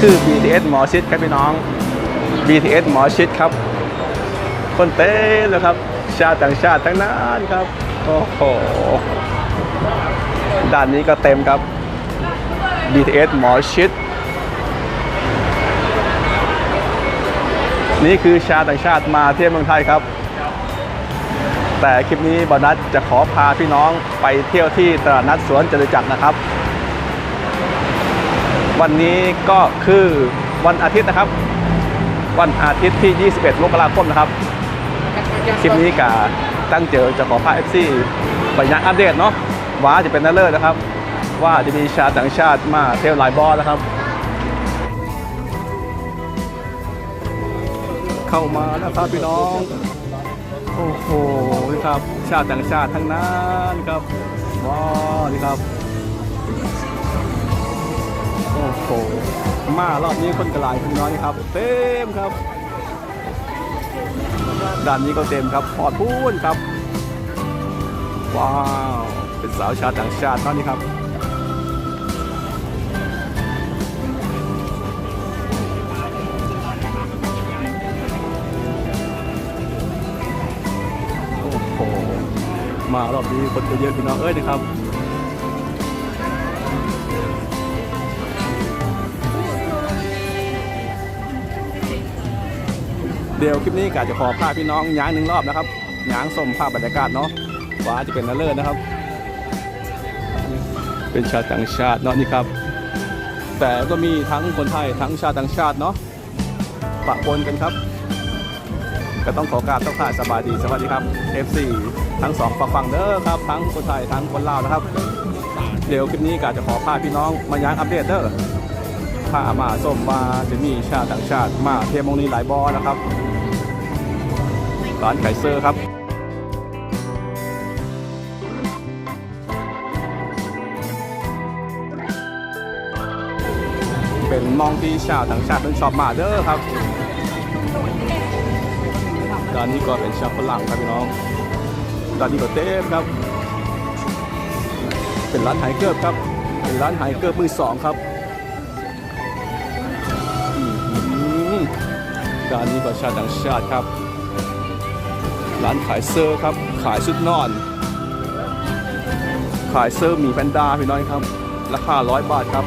คือ BTS หมอชิดครับพี่น้อง BTS หมอชิดครับ คนเต้นเลยครับ ชาติต่างชาติทั้งนั้นครับ โอ้โห ด้านนี้ก็เต็มครับ BTS หมอชิด นี่คือชาต่างชาติมาเที่ยวเมืองไทยครับ แต่คลิปนี้บอนัสจะขอพาพี่น้องไปเที่ยวที่ตลาดนัดสวนจตุจักรนะครับ วันนี้ก็คือวันอาทิตย์นะครับ วันอาทิตย์ที่ 21 มกราคมนะครับ คลิปนี้กาตั้งเจอจะขอพา FC ไปยังอัปเดตเนาะว่าจะเป็นนันเลอร์นะครับ ว่าจะมีชาต่างชาติมาเที่ยวลายบอสนะครับ เข้ามาแล้วครับพี่น้อง โอ้โหนะครับ ชาติต่างชาติทั้งนั้นครับว้าวนี่ครับ อ้โหมารอบนี้คนกระลายพี่น้องครับ เต็มครับด้านนี้ก็เต็มครับพอดพูนครับ ว้าว เป็นสาวชาติต่างชาติตอนนี้ครับโอ้โหมารอบนี้คนเยอะพี่น้องเอ้ยนะครับ เดี๋ยวคลิปนี้กาจะขอพาพี่น้องย้างหนึ่งรอบนะครับย้างส้มภาพบรรยากาศเนาะว่าจะเป็นนเลิศนะครับ เป็นชาวต่างชาติเนาะนี่ครับ แต่ก็มีทั้งคนไทยทั้งชาวต่างชาติเนาะปะปนกันครับ ก็ต้องขอกราบต้องข่ายสบายดีสวัสดีครับ FC ทั้งสองฝั่งฝั่งเด้อครับ ทั้งคนไทยทั้งคนลาวนะครับ เดี๋ยวคลิปนี้กาจะขอพาพี่น้องมาย้างอัปเดตเด้อพามาส้มมาจะมีชาวต่างชาติมาเทียมงนี้หลายบอนะครับ ร้านไก่เซอร์ครับเป็นมองที่ชาวต่างชาติเป็นชอบมาเด้อครับด้านนี้ก็เป็นชาวฝรั่งครับพี่น้องด้านนี้ก็เต็มครับ เป็นร้านไฮเกิร์ครับ เป็นร้านไฮเกิร์มือสองครับด้านนี้ก็ชาวต่างชาติครับ ร้านขายเซอร์ครับ ขายชุดนอน ขายเซอร์หมีแพนด้าพี่น้อยครับ ราคา100บาทครับ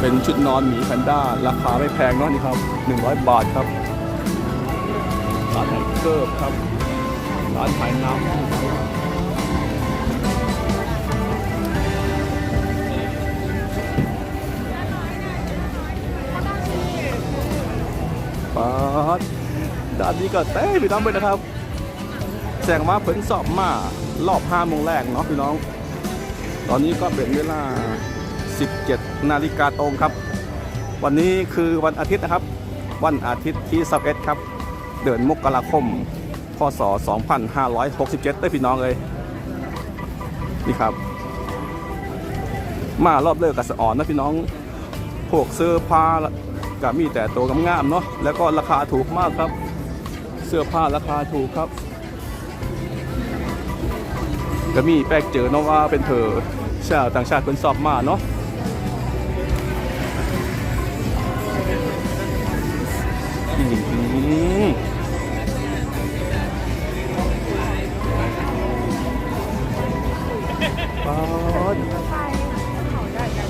เป็นชุดนอนหมีแพนด้า ราคาไม่แพงเนาะนี่ครับ100บาทครับ ร้านไฮเกอร์ครับ ร้านขายน้ำปาดด้านนี้ก็เต้พี่น้องไปนะครับ แสดงว่าเพิ่นสอบมารอบ5โมงแรกเนาะพี่น้อง ตอนนี้ก็เป็นเวลา 17 นาฬิกาตรงครับ วันนี้คือวันอาทิตย์นะครับ วันอาทิตย์ที่21ครับ เดือนมกราคม พศ 2567ได้พี่น้องเลยนี่ครับ มารอบเลิกกับสอ่อนนะพี่น้อง พวกเสื้อผ้าก็มีแต่ตัวงามๆเนาะ แล้วก็ราคาถูกมากครับ เสื้อผ้าราคาถูกครับ ก็มีแปลกเจอเนาะว่าเป็นเธอชาวต่างชาติคนสอบมาเนาะอื้อหือป๊าด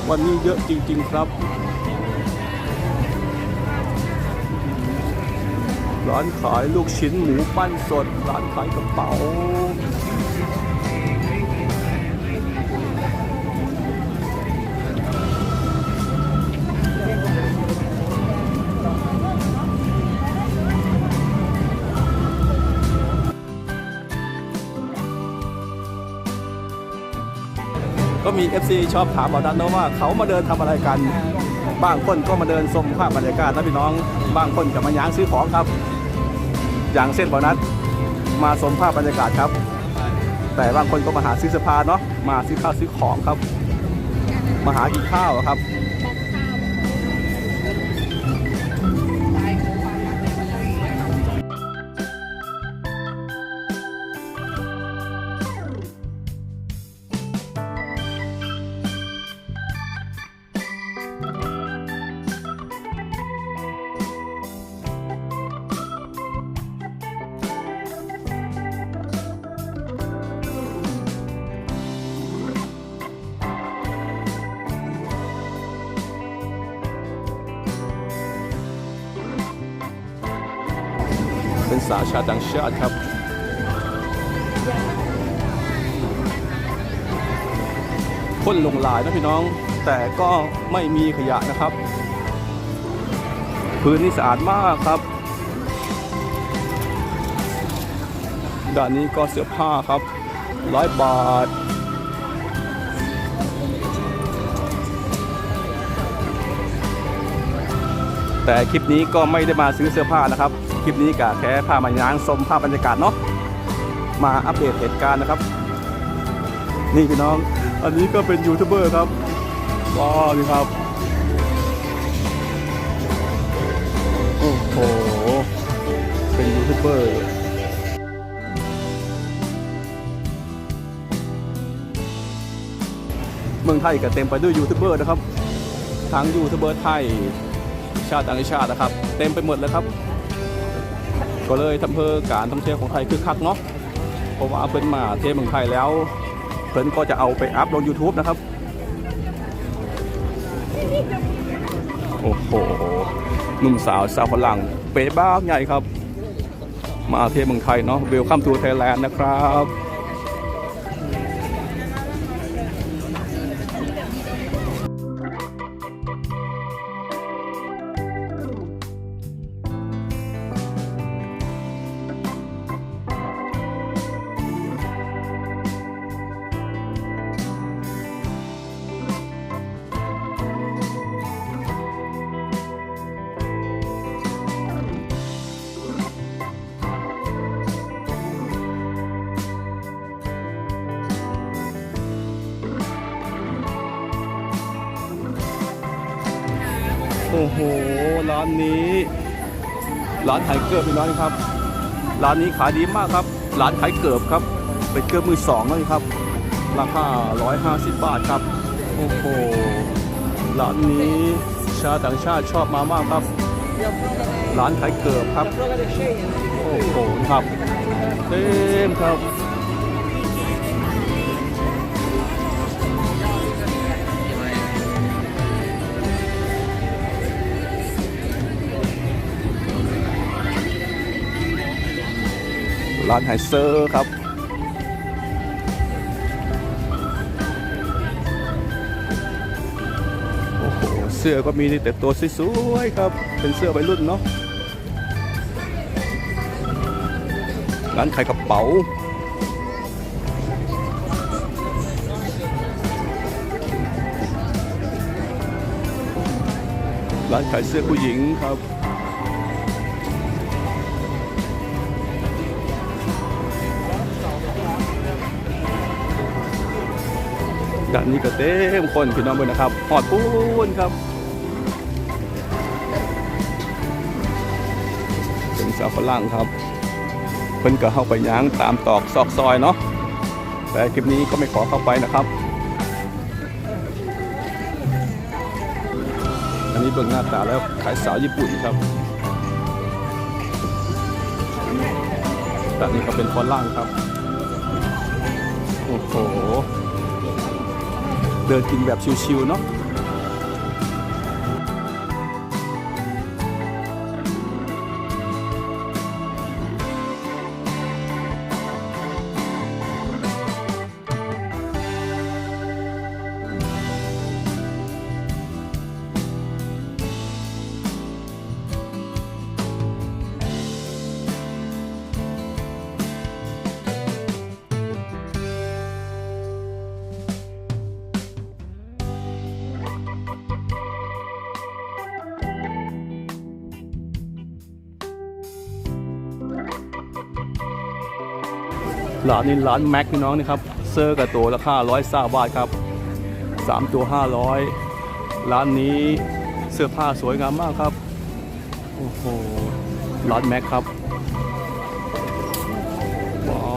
วันนี้เยอะจริง ๆ ครับ ร้านขายลูกชิ้นหมูปั้นสด ร้านขายกระเป๋า มี FC ชอบถามบอดันนะว่าเขามาเดินทำอะไรกัน บางคนก็มาเดินชมภาพบรรยากาศนะพี่น้อง บางคนก็มาย้างซื้อของครับ อย่างเช่นบอนัสมาชมภาพบรรยากาศครับ แต่บางคนก็มาหาซื้อเสภาเนาะมาซื้อข้าวซื้อของครับ มาหากินข้าวครับ สาชาดังชาติครับ พ่นลงลายนะพี่น้อง แต่ก็ไม่มีขยะนะครับ พื้นนี่สะอาดมากครับ ด้านนี้ก็เสื้อผ้าครับร้อยบาท แต่คลิปนี้ก็ไม่ได้มาซื้อเสื้อผ้านะครับ คลิปนี้กะแค่พามาย้างชมภาพบรรยากาศเนาะ มาอัปเดตเหตุการณ์นะครับ นี่พี่น้อง อันนี้ก็เป็นยูทูบเบอร์ครับว้าวนี่ครับ โอ้โห เป็นยูทูบเบอร์เมืองไทยก็เต็มไปด้วยยูทูบเบอร์นะครับ ทั้งยูทูบเบอร์ไทย ชาติต่างชาตินะครับ เต็มไปหมดเลยครับ ก็เลยทำเพื่อการท่องเที่ยวของไทยคือคักเนาะเพราะว่าเพิ่นมาเที่ยวเมืองไทยแล้วเพิ่นก็จะเอาไปอัพลง YouTube นะครับ โอ้โหหนุ่มสาวสาวฝรั่งเป๊ะบ้าใหญ่ครับ มาเที่ยวเมืองไทยเนาะเวลคัมทูไทยแลนด์นะครับ อ้โห ร้านนี้ ร้านขายเกิบพี่น้องครับ ร้านนี้ขายดีมากครับ ร้านขายเกิบครับ เป็นเกิบมือสองเลยครับ ราคา 150 บาทครับ โอ้โห ร้านนี้ชาวต่างชาติชอบมามากครับ ร้านขายเกิบครับ โอ้โหครับ เต็มครับ ร้านไฮเซอร์ครับ โอ้โห เสื้อก็มีแต่ตัวสวยๆครับ เป็นเสื้อวัยรุ่นเนาะ ร้านขายกระเป๋าร้านขายเสื้อผู้หญิงครับ ด้านนี้ก็เต็มคนพี่น้องเลยนะครับหอดปูนครับเป็นสาวฝรั่งครับ เพิ่นก็เข้าไปย้างตามตอกซอกซอยเนาะแต่คลิปนี้ก็ไม่ขอเข้าไปนะครับ อันนี้เบื้องหน้าตาแล้วขายสาวญี่ปุ่นครับด้านนี้ก็เป็นฝรั่งครับ โอ้โห เดินกินแบบชิวๆเนาะ ร้านนี้ร้านแม็กพี่น้องนี่ครับเซอร์กับตัวราคาร้อยซาบาทครับสามตัวห้าร้อยร้านนี้เสื้อผ้าสวยงามมากครับโอ้โหร้านแม็กครับว้า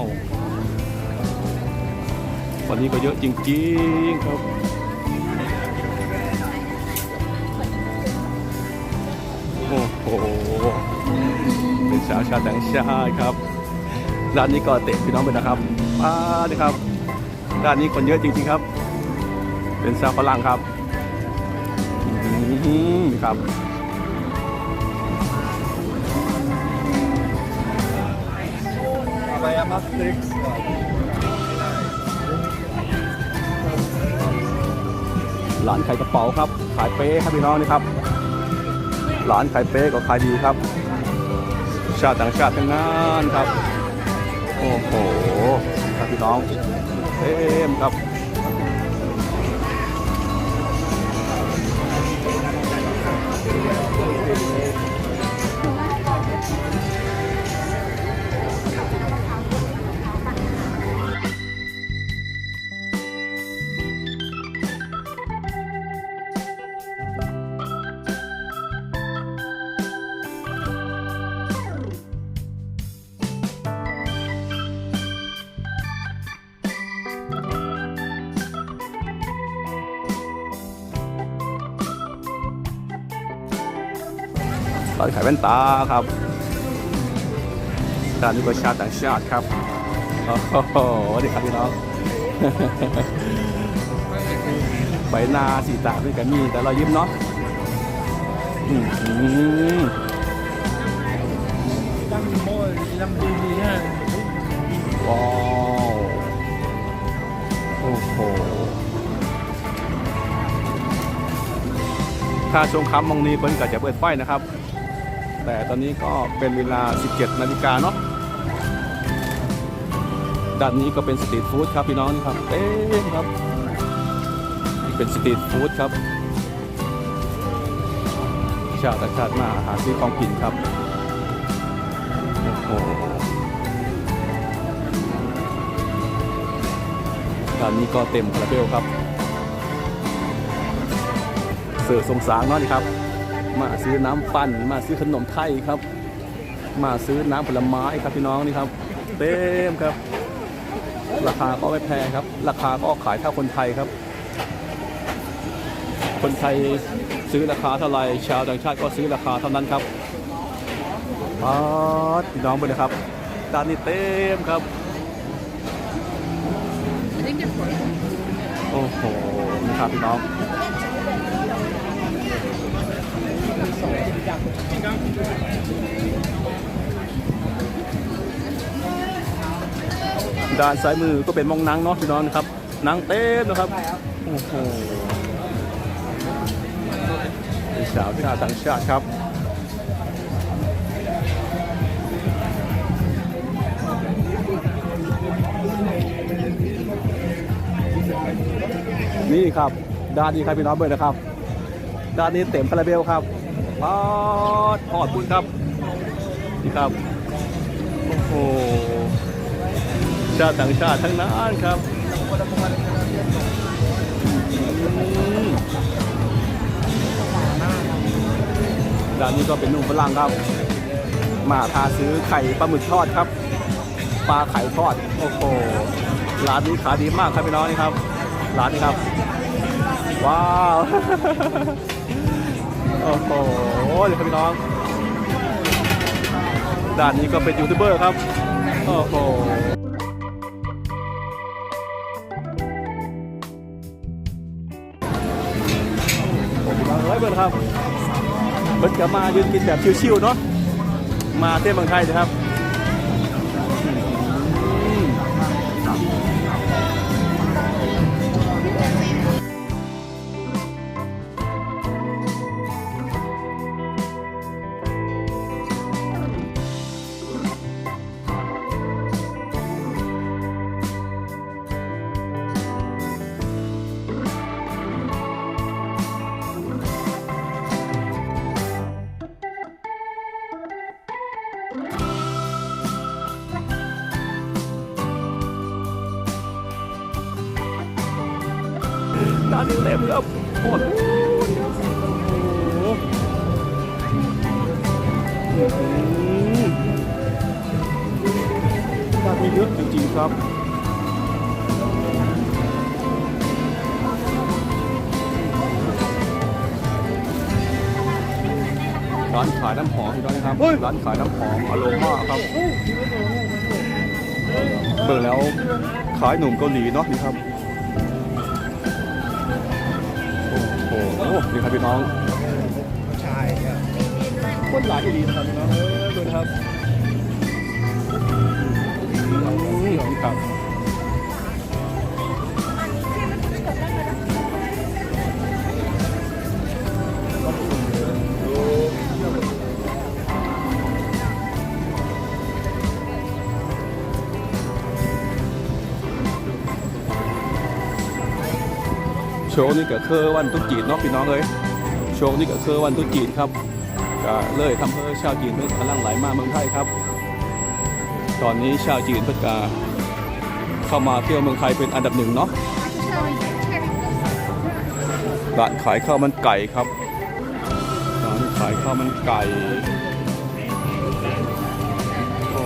ววันนี้ก็เยอะจริงๆครับโอ้โหเป็นสาวชาวต่างชาติครับ ร้านนี้ก็เตะพี่น้องไปนะครับมาเลยครับร้านนี้คนเยอะจริงๆครับ เป็นซาวฝรั่งครับอื้อหือครับ Aber er macht nichts. ร้านขายกระเป๋าครับ ขายเป๊ครับพี่น้องนี่ครับร้านขายเป๊ก็ขายดีครับ ชาติต่างชาติทั้งนั้นครับ โอ้โหครับพี่น้องเต็มครับ ขายแว่นตาครับร้านนี้ก็ชาติต่างชาติครับโอ้โหวัสดีครับพี่น้องใบหน้าสีตาไม่กันมีแต่เรายิ้มเนาะอืมอืม Lamborghini, Lamborghini, ja. ว้าวโอ้โหถ้าช่วงค่ำมองนี้เปิ้ลก็จะเปิดไฟนะครับ แต่ตอนนี้ก็เป็นเวลา 17 นาฬิกาเนาะด้านนี้ก็เป็นสตรีทฟู้ดครับพี่น้องนี่ครับเอ๊ะครับนี่เป็นสตรีทฟู้ดครับ ชาต่างชาติมาหาซื้อของกินครับโอ้โหตอนนี้ก็เต็มคาราเบลครับเสือสงสารเนาะนี่ครับ มาซื้อน้ำปั่น มาซื้อขนมไทยครับ มาซื้อน้ำผลไม้ครับพี่น้องนี่ครับ เต็มครับ ราคาก็ไม่แพงครับ ราคาก็ขายเท่าคนไทยครับ คนไทยซื้อราคาเท่าไรชาวต่างชาติก็ซื้อราคาเท่านั้นครับป๊าดพี่น้องไปเลยครับด้านนี้เต็มครับ โอ้โหนะครับพี่น้อง ด้านซ้ายมือก็เป็นมองนังเนาะพี่น้องนะครับนังเต็มนะครับโอ้โหเป็นสาวชาติต่างชาติครับนี่ครับ ด้านนี้ครับพี่น้องเบิร์นะครับ ด้านนี้เต็มคาราเบลครับ ปอดทอดคุณครับนี่ครับ โอ้โห ชาติต่างชาติทั้งนั้นครับอืมด้านนี้ก็เป็นนุ่มฝรั่งครับ มาพาซื้อไข่ปลาหมึกทอดครับ ปลาไข่ทอด โอ้โห ร้านนี้ขายดีมากครับพี่น้องนี่ครับ ร้านนี้ครับ ว้าว โอ้โหเดี๋ยวครับพี่น้อง ด้านนี้ก็เป็นยูทูบเบอร์ครับ โอ้โหผมมาเฮ้ยเบิร์ดครับเบิร์ดจะมายืนกินแบบชิวๆเนาะ มาเที่ยวเมืองไทยนะครับ ด้านนี้เต็มครับโอ้โหอื้อหือด้านนี้เยอะจริงๆครับร้านขายน้ำหอมอีกแล้วนะครับ ร้านขายน้ำหอมอโรมาครับเบิ่งแล้วขายหนุ่มเกาหลีเนาะนี่ครับ โอ้โหนี่ครับพี่น้อง ชายเนี่ยโคตรหลายอีหลีนะครับพี่น้องเออดูนะครับ โชว์นี่ก็คือวันตรุ๊จีนเนาะพี่น้องเอ้ยโชว์นี่ก็คือวันตรุ๊จีนครับก็เลยทำให้ชาวจีนเป็นพลังไหลมาเมืองไทยครับ ตอนนี้ชาวจีนเพิ่งกาเข้ามาเที่ยวเมืองไทยเป็นอันดับหนึ่งเนาะร้านขายข้าวมันไก่ครับร้านขายข้าวมันไก่โอ้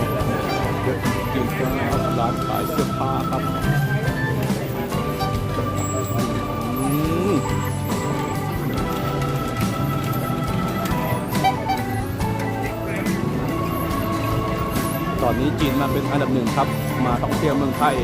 เยอะจริงๆครับร้านขายเสื้อผ้าครับ นนี้จีนมาเป็นอันดับหนึ่งครับ มาท่องเที่ยวเมืองไทย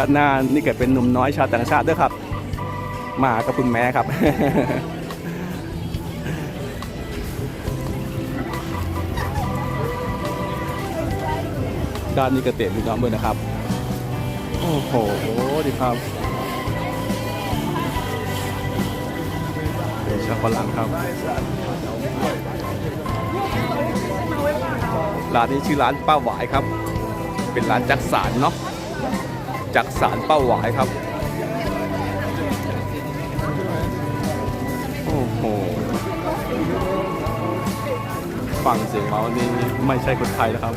ด้านหน้านี่เก็เป็นหนุ่มน้อยชาวต่างชาติด้วยครับ มากับคุณแม่ครับ ด้านนี้ก็เต็มพี่น้องด้วยนะครับ โอ้โหดีครับเป็นชาวฝรั่งครับ ร้านนี้ชื่อร้านป้าหวายครับ เป็นร้านจักสารเนาะ จากสารเป้าหวายครับ โอ้โหฟังเสียงมาวันนี้ไม่ใช่คนไทยแล้วครับ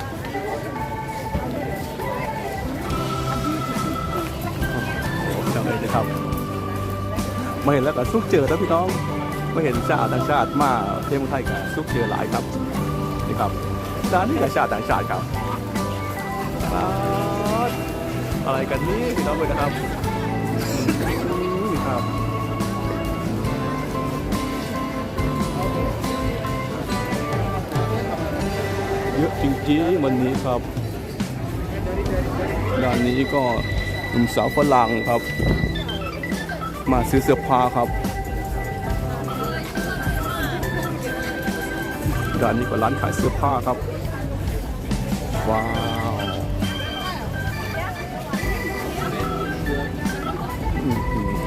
โอ้โหจะครับมาเห็นแล้วก็ซุกเจอแล้วพี่น้องมาเห็นชาติต่างชาติมาเที่ยวเมืองไทยกันซุกเจอหลายครับนี่ครับร้านนี้กับชาติต่างชาติครับ อะไรกันนี่พี่น้องเลยนะครับครับเยอะจริงๆวันนี้ครับร้านนี้ก็หนุ่มสาวฝรั่งครับ มาซื้อเสื้อผ้าครับร้านนี้ก็ร้านขายเสื้อผ้าครับว้าว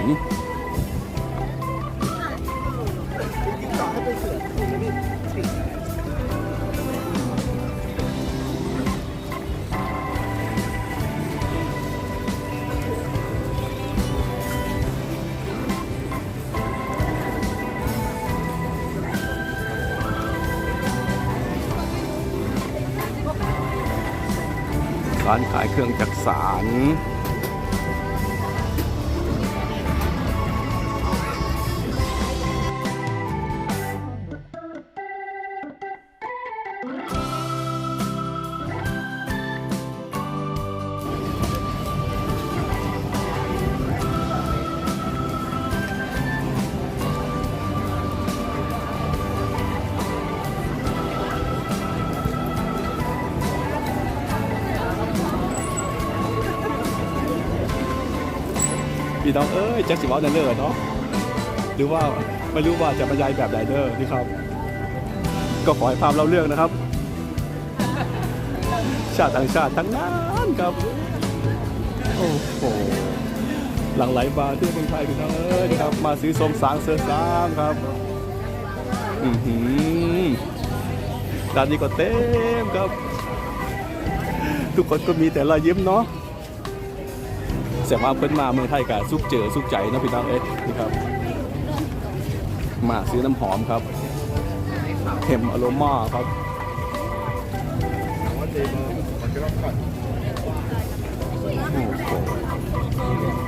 ร้านขายเครื่องจักสาร น้องเอ้ยแจ็คสิวอลเนอร์เนาะหรือว่าไม่รู้ว่าจะบรรยายแบบไหนเด้อนี่ครับ ก็ขอให้ภาพเล่าเรื่องนะครับ ชาติต่างชาติทั้งนั้นครับ โอ้โหหลังไหลมาที่เมืองไทยพี่น้องเอ้ยนะครับ มาซื้อสมสางเสือสางครับอือหือร้านนี้ก็เต็มครับ ทุกคนก็มีแต่รอยยิ้มเนาะ เสียว่าเพิ่นมาเมืองไทยกับซุกเจอซุกใจนะพี่น้องเอ๊ะนี่ครับมาซื้อน้ำหอมครับเข็มอโรมาครับ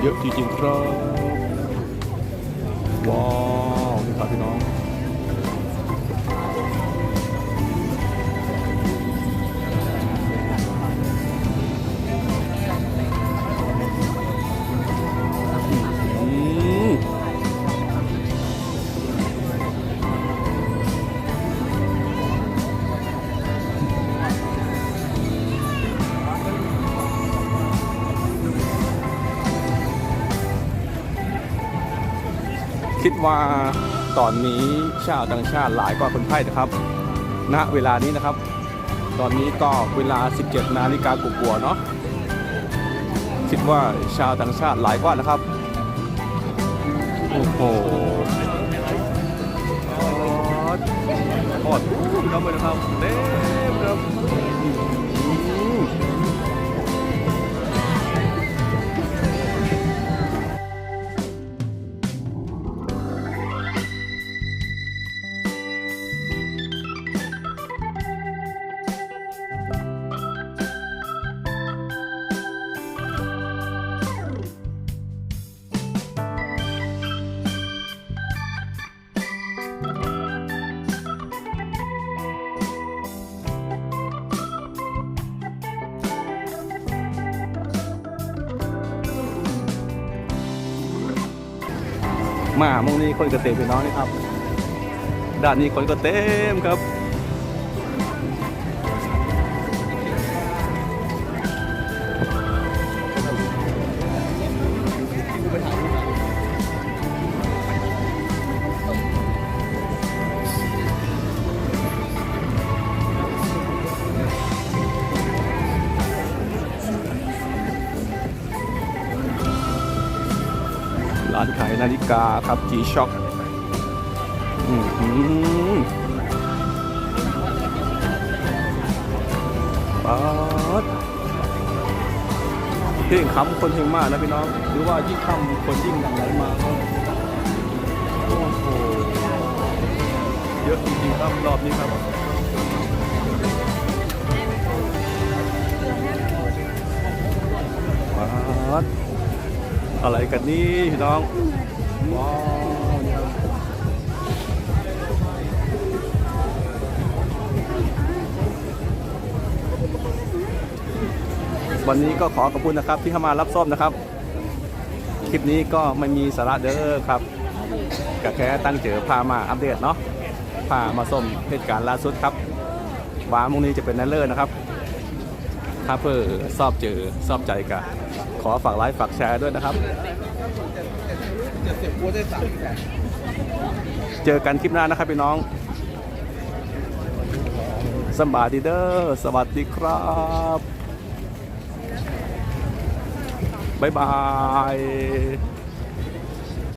เยอะจริงๆครับว้าวนี่ครับพี่น้อง คิดว่าตอนนี้ชาวต่างชาติหลายกว่าคนไทยนะครับ ณ เวลานี้นะครับ ตอนนี้ก็เวลา 17 นาฬิกากว่าๆเนาะ คิดว่าชาวต่างชาติหลายกว่านะครับ โอ้โหทอดพี่น้องไปนะครับเต็ มามงนี้คนก็เต็มพี่น้องนี่ครับ ด้านนี้คนก็เต็มครับ นายนาฬิกาครับ G-Shock อือหือป๊าดเพลงคำคนเพลงมากนะพี่น้อง หรือว่ายิ่งคำคนยิ่งดังไหลมาโอ้โหเยอะจริงๆครับรอบนี้ครับป๊าดอะไรกันนี่พี่น้อง วันนี้ก็ขอขอบคุณนะครับที่เข้ามารับส้มนะครับ คลิปนี้ก็ไม่มีสาระเด้อครับก็แค่ตั้งเจอพามาอัปเดตเนาะพามาส้มเหตุการณ์ล่าสุดครับว้ามุงนี้จะเป็นนันเลอร์นะครับถ้าเพื่อชอบเจอชอบใจกันขอฝากไลค์ฝากแชร์ด้วยนะครับ เจอกันคลิปหน้านะครับพี่น้อง สบายดีเด้อ สวัสดีครับบ๊ายบาย